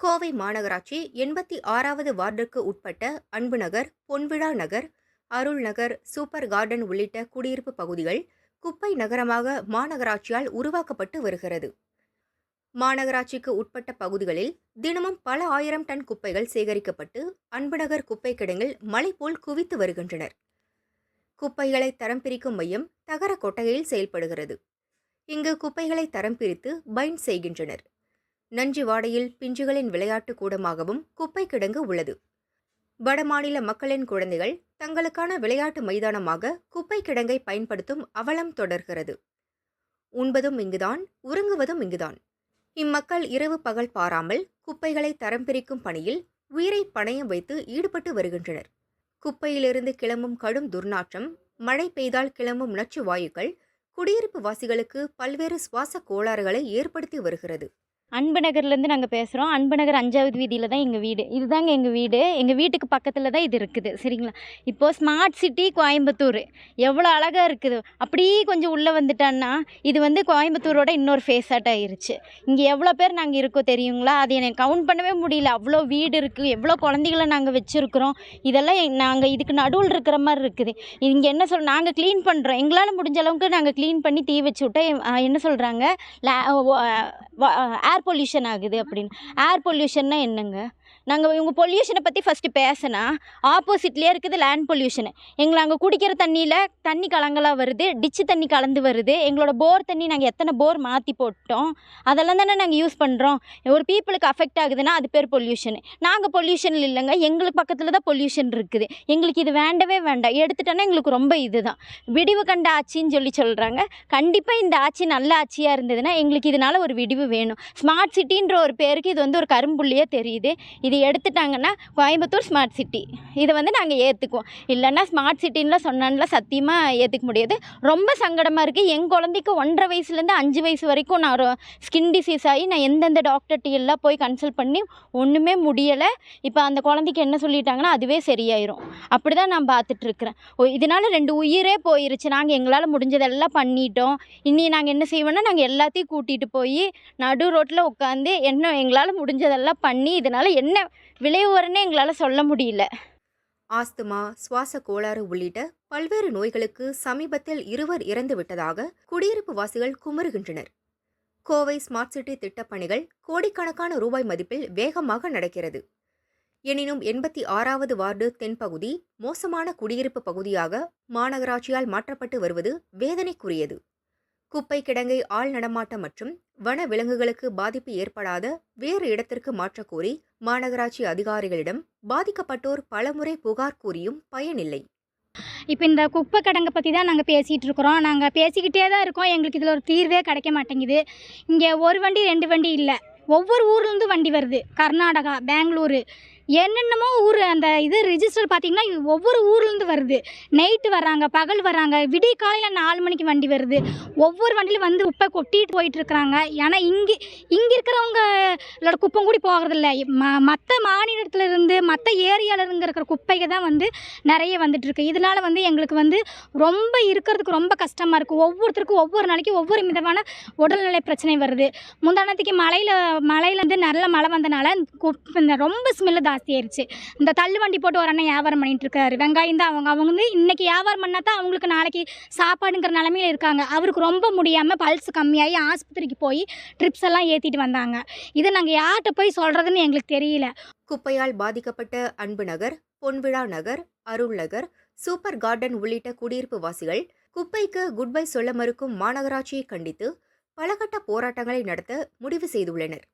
கோவை மாநகராட்சி எண்பத்தி ஆறாவது வார்டுக்கு உட்பட்ட அன்பு நகர் பொன்விழா நகர் அருள் நகர் சூப்பர் கார்டன் உள்ளிட்ட குடியிருப்பு பகுதிகள் குப்பை நகரமாக மாநகராட்சியால் உருவாக்கப்பட்டு வருகிறது. மாநகராட்சிக்கு உட்பட்ட பகுதிகளில் தினமும் பல ஆயிரம் டன் குப்பைகள் சேகரிக்கப்பட்டு அன்புநகர் குப்பை கிடங்கில் மலை போல் குவித்து வருகின்றனர். குப்பைகளை தரம் பிரிக்கும் மையம் தகர கொட்டகையில் செயல்படுகிறது. இங்கு குப்பைகளை தரம் பிரித்து பைண்ட் செய்கின்றனர். நஞ்சு வாடையில் பிஞ்சுகளின் விளையாட்டு கூடமாகவும் குப்பை கிடங்கு உள்ளது. வடமாநில மக்களின் குழந்தைகள் தங்களுக்கான விளையாட்டு மைதானமாக குப்பை கிடங்கை பயன்படுத்தும் அவலம் தொடர்கிறது. உண்பதும் இங்குதான் உறங்குவதும் இங்குதான். இம்மக்கள் இரவு பகல் பாராமல் குப்பைகளை தரம் பிரிக்கும் பணியில் உயிரை பணயம் வைத்து ஈடுபட்டு வருகின்றனர். குப்பையிலிருந்து கிளம்பும் கடும் துர்நாற்றம் மழை பெய்தால் கிளம்பும் நச்சு வாயுக்கள் குடியிருப்பு வாசிகளுக்கு பல்வேறு சுவாச கோளாறுகளை ஏற்படுத்தி வருகிறது. அன்பு நகர்லேருந்து நாங்கள் பேசுகிறோம் அன்பு நகர் அஞ்சாவது வீதியில் தான் எங்கள் வீடு. இதுதாங்க எங்கள் வீடு. எங்கள் வீட்டுக்கு பக்கத்தில் தான் இது இருக்குது. சரிங்களா? இப்போது ஸ்மார்ட் சிட்டி கோயம்புத்தூர். எவ்வளோ அழகாக இருக்குது. அப்படியே கொஞ்சம் உள்ளே வந்துட்டான்னா இது வந்து கோயம்புத்தூரோட இன்னொரு ஃபேஸ் அவுட் ஆயிருச்சு. இங்கே எவ்வளோ பேர் நாங்கள் இருக்கோம் தெரியுங்களா? அது எனக்கு கவுண்ட் பண்ணவே முடியல. அவ்வளோ வீடு இருக்குது எவ்வளோ குழந்தைகளை நாங்கள் வச்சுருக்குறோம். இதெல்லாம் நாங்கள் இதுக்கு நடுவில் இருக்கிற மாதிரி இருக்குது. இங்கே என்ன சொல் நாங்கள் க்ளீன் பண்ணுறோம் எங்களால் முடிஞ்ச அளவுக்கு நாங்கள் க்ளீன் பண்ணி தீ வச்சு விட்டா என்ன சொல்கிறாங்க ஏர் பொல்யூஷன் ஆகுது அப்படின்னு. ஏர் பொல்யூஷன்னா என்னங்க? நாங்கள் இவங்க பொல்யூஷனை பற்றி ஃபஸ்ட்டு பேசினா ஆப்போசிட்லேயே இருக்குது லேண்ட் பொல்யூஷனு எங்களை அங்கே குடிக்கிற தண்ணியில் தண்ணி கலங்கலாக வருது டிச்சு தண்ணி கலந்து வருது. எங்களோட போர் தண்ணி நாங்கள் எத்தனை போர் மாற்றி போட்டோம் அதெல்லாம் தானே நாங்கள் யூஸ் பண்ணுறோம் ஒரு பீப்புளுக்கு அஃபெக்ட் ஆகுதுன்னா அது பேர் பொல்யூஷனு நாங்கள் பொல்யூஷன் இல்லைங்க எங்களுக்கு பக்கத்தில் தான் பொல்யூஷன் இருக்குது. எங்களுக்கு இது வேண்டவே வேண்டாம். எடுத்துட்டோன்னா எங்களுக்கு ரொம்ப இதுதான். விடிவு கண்ட ஆட்சின்னு சொல்லி சொல்கிறாங்க கண்டிப்பாக இந்த ஆட்சி நல்ல ஆட்சியாக இருந்ததுன்னா எங்களுக்கு இதனால் ஒரு விடிவு வேணும். ஸ்மார்ட் சிட்டின்ற ஒரு பேருக்கு இது வந்து ஒரு கரும்புள்ளியாக தெரியுது. இது எடுத்துட்டாங்கன்னா கோயம்புத்தூர் ஸ்மார்ட் சிட்டி இதை வந்து நாங்கள் ஏற்றுக்குவோம் இல்லைன்னா ஸ்மார்ட் சிட்டின்லாம் சொன்னான்லாம் சத்தியமாக ஏற்றுக்க முடியாது. ரொம்ப சங்கடமாக இருக்குது என் குழந்தைக்கு ஒன்றரை வயசுலேருந்து அஞ்சு வயசு வரைக்கும் நான் ஸ்கின் டிசீஸ் ஆகி நான் எந்தெந்த டாக்டர்கிட்ட எல்லாம் போய் கன்சல்ட் பண்ணி ஒன்றுமே முடியலை. இப்போ அந்த குழந்தைக்கு என்ன சொல்லிட்டாங்கன்னா அதுவே சரியாயிரும். அப்படி தான் நான் பார்த்துட்ருக்குறேன். ஓ இதனால் ரெண்டு உயிரே போயிருச்சு. நாங்கள் எங்களால் முடிஞ்சதெல்லாம் பண்ணிட்டோம். இனி நாங்கள் என்ன செய்வோன்னா நாங்கள் எல்லாத்தையும் கூட்டிகிட்டு போய் நடு ரோட்டில் உட்காந்து என்ன எங்களால் முடிஞ்சதெல்லாம் பண்ணி இதனால் என்ன விளைவு எங்களால் சொல்ல முடியல. ஆஸ்துமா சுவாச கோளாறு உள்ளிட்ட பல்வேறு நோய்களுக்கு சமீபத்தில் இருவர் இறந்து விட்டதாக குடியிருப்பு வாசிகள் குமருகின்றனர் கோவை ஸ்மார்ட் சிட்டி திட்டப்பணிகள் கோடிக்கணக்கான ரூபாய் மதிப்பில் வேகமாக நடக்கிறது. எனினும் எண்பத்தி ஆறாவது வார்டு தென்பகுதி மோசமான குடியிருப்பு பகுதியாக மாநகராட்சியால் மாற்றப்பட்டு வருவது வேதனைக்குரியது. குப்பை கிடங்கை ஆள் நடமாட்டம் மற்றும் வன விலங்குகளுக்கு பாதிப்பு ஏற்படாத வேறு இடத்திற்கு மாற்றக்கோரி மாநகராட்சி அதிகாரிகளிடம் பாதிக்கப்பட்டோர் பலமுறை புகார் கூறியும் பயனில்லை. இப்போ இந்த குப்பை கிடங்கை பற்றி தான் நாங்கள் பேசிகிட்டு இருக்கிறோம். நாங்கள் பேசிக்கிட்டே தான் இருக்கோம். எங்களுக்கு இதில் ஒரு தீர்வே கிடைக்க மாட்டேங்குது. இங்கே ஒரு வண்டி ரெண்டு வண்டி இல்லை. ஒவ்வொரு ஊர்லேருந்து வண்டி வருது. கர்நாடகா பெங்களூரு. என்னென்னமோ ஊர் அந்த இது ரிஜிஸ்டர் பார்த்தீங்கன்னா ஒவ்வொரு ஊர்லேருந்து வருது. நைட்டு வராங்க பகல் வராங்க விடிய காலையில் நாலு மணிக்கு வண்டி வருது. ஒவ்வொரு வண்டியிலும் வந்து குப்பை கொட்டிட்டு போயிட்டு இருக்கிறாங்க. ஏன்னா இங்கே இங்கே இருக்கிறவங்களோட குப்பம் கூடி போகிறதில்ல ம மற்ற மாநிலத்துல இருந்து மற்ற ஏரியாவிலிருந்து இருக்கிற குப்பைகள் தான் வந்து நிறைய வந்துட்டுருக்கு. இதனால் இதனால வந்து எங்களுக்கு வந்து ரொம்ப இருக்கிறதுக்கு ரொம்ப கஷ்டமாக இருக்குது ஒவ்வொருத்தருக்கும் ஒவ்வொரு நாளைக்கு ஒவ்வொரு விதமான உடல்நிலை பிரச்சனை வருது. முந்தானத்துக்கு மழையில் மலையிலேருந்து நல்ல மழை வந்தனால குப்- இந்த ரொம்ப ஸ்மெல்லு ஜாஸ்தியாயிருச்சு இந்த தள்ளுவண்டி போட்டு ஒரு அண்ணன் வியாபாரம் பண்ணிட்டு இருக்காரு வெங்காயம் தான் அவங்க. அவங்க வந்து இன்னைக்கு வியாபாரம் பண்ணால் தான் அவங்களுக்கு நாளைக்கு சாப்பாடுங்கிற நிலமையில இருக்காங்க. அவருக்கு ரொம்ப முடியாமல் பல்ஸ் கம்மியாகி ஆஸ்பத்திரிக்கு போய் ட்ரிப்ஸ் எல்லாம் ஏற்றிட்டு வந்தாங்க. இதை நாங்கள் யார்கிட்ட போய் சொல்கிறதுன்னு எங்களுக்கு தெரியல. குப்பையால் பாதிக்கப்பட்ட அன்பு நகர் பொன்விழா நகர் அருள் நகர் சூப்பர் கார்டன் உள்ளிட்ட குடியிருப்பு வாசிகள் குப்பைக்கு குட்பை சொல்ல மறுக்கும் மாநகராட்சியை கண்டித்து பலகட்ட போராட்டங்களை நடத்த முடிவு செய்துள்ளனர்.